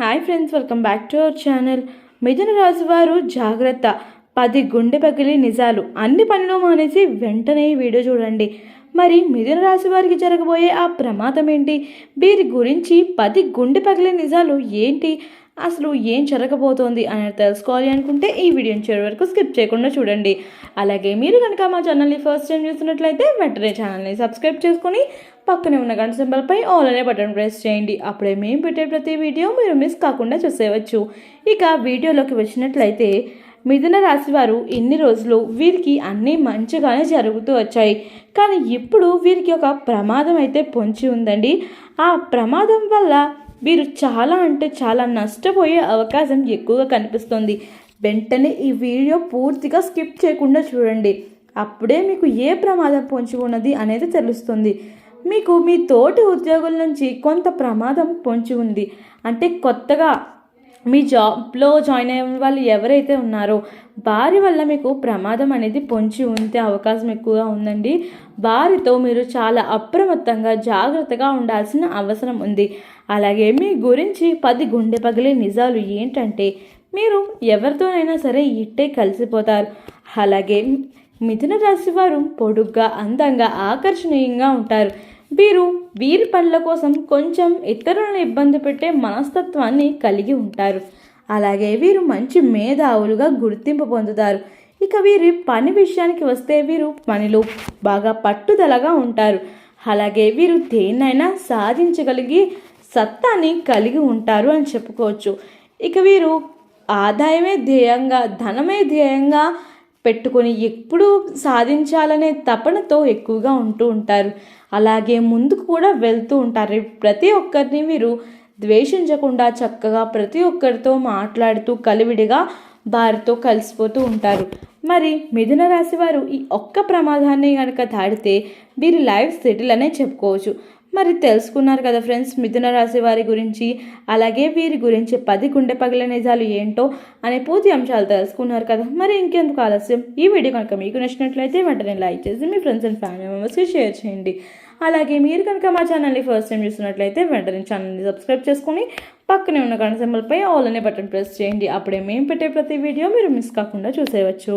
Hi friends welcome back to our channel మిథున రాశి వారు జాగ్రత్త. పది గుండె పగిలి నిజాలు. అన్ని పనులు మానేసి వెంటనే ఈ వీడియో చూడండి. మరి మిథున రాశి వారికి జరగబోయే ఆ ప్రమాదం ఏంటి? వీరి గురించి పది గుండె పగిలే నిజాలు ఏంటి? అసలు ఏం జరగబోతోంది అనేది తెలుసుకోవాలి అనుకుంటే ఈ వీడియోని చివరి వరకు స్కిప్ చేయకుండా చూడండి. అలాగే మీరు కనుక మా ఛానల్ని ఫస్ట్ టైం చూస్తున్నట్లయితే వెంటనే ఛానల్ని సబ్స్క్రైబ్ చేసుకొని పక్కనే ఉన్న గంట సింబల్పై ఆల్ అనే బటన్ ప్రెస్ చేయండి. అప్పుడే మేము పెట్టే ప్రతి వీడియో మీరు మిస్ కాకుండా చూసేయవచ్చు. ఇక వీడియోలోకి వచ్చినట్లయితే మిథున రాశి వారు ఇన్ని రోజులు వీరికి అన్నీ మంచిగానే జరుగుతూ వచ్చాయి. కానీ ఇప్పుడు వీరికి ఒక ప్రమాదం అయితే పొంచి ఉందండి. ఆ ప్రమాదం వల్ల మీరు చాలా అంటే చాలా నష్టపోయే అవకాశం ఎక్కువగా కనిపిస్తుంది. వెంటనే ఈ వీడియో పూర్తిగా స్కిప్ చేయకుండా చూడండి. అప్పుడే మీకు ఏ ప్రమాదం పొంచి ఉన్నది అనేది తెలుస్తుంది. మీకు మీ తోటి ఉద్యోగుల నుంచి కొంత ప్రమాదం పొంచి ఉంది. అంటే కొత్తగా మీ జాబ్లో జాయిన్ అయిన వాళ్ళు ఎవరైతే ఉన్నారో వారి వల్ల మీకు ప్రమాదం అనేది పొంచి ఉంటే అవకాశం ఎక్కువగా ఉందండి. వారితో మీరు చాలా అప్రమత్తంగా జాగ్రత్తగా ఉండాల్సిన అవసరం ఉంది. అలాగే మీ గురించి పది గుండె పగిలే నిజాలు ఏంటంటే మీరు ఎవరితోనైనా సరే ఇట్టే కలిసిపోతారు. అలాగే మిథున రాశి వారు పొడుగ్గా అందంగా ఆకర్షణీయంగా ఉంటారు. వీరు వీరి పనుల కోసం కొంచెం ఇతరులను ఇబ్బంది పెట్టే మనస్తత్వాన్ని కలిగి ఉంటారు. అలాగే వీరు మంచి మేధావులుగా గుర్తింపు పొందుతారు. ఇక వీరి పని విషయానికి వస్తే వీరు పనిలో బాగా పట్టుదలగా ఉంటారు. అలాగే వీరు దేన్నైనా సాధించగలిగి సత్తాని కలిగి ఉంటారు అని చెప్పుకోవచ్చు. ఇక వీరు ఆదాయమే ధ్యేయంగా ధనమే ధ్యేయంగా పెట్టుకొని ఎప్పుడూ సాధించాలనే తపనతో ఎక్కువగా ఉంటూ ఉంటారు. అలాగే ముందుకు కూడా వెళ్తూ ఉంటారు. ప్రతి ఒక్కరిని మీరు ద్వేషించకుండా చక్కగా ప్రతి ఒక్కరితో మాట్లాడుతూ కలివిడిగా వారితో కలిసిపోతూ ఉంటారు. మరి మిథున రాశి వారు ఈ ఒక్క ప్రమాదాన్ని కనుక దాడితే వీరి లైఫ్ సెటిల్ అనే చెప్పుకోవచ్చు. మరి తెలుసుకున్నారు కదా ఫ్రెండ్స్ మిథున రాశి వారి గురించి అలాగే వీరి గురించి పది గుండె పగిల నిజాలు ఏంటో అనే పూర్తి అంశాలు తెలుసుకున్నారు కదా. మరి ఇంకెందుకు ఆలస్యం? ఈ వీడియో కనుక మీకు నచ్చినట్లయితే వెంటనే లైక్ చేసి మీ ఫ్రెండ్స్ అండ్ ఫ్యామిలీ మెంబర్స్కి షేర్ చేయండి. అలాగే మీరు కనుక మా ఛానల్ని ఫస్ట్ టైం చూస్తున్నట్లయితే వెంటనే ఛానల్ని సబ్స్క్రైబ్ చేసుకొని పక్కనే ఉన్న గంట సింబల్పై ఆల్ అనే బటన్ ప్రెస్ చేయండి. అప్పుడే మేము పెట్టే ప్రతి వీడియో మీరు మిస్ కాకుండా చూసేయవచ్చు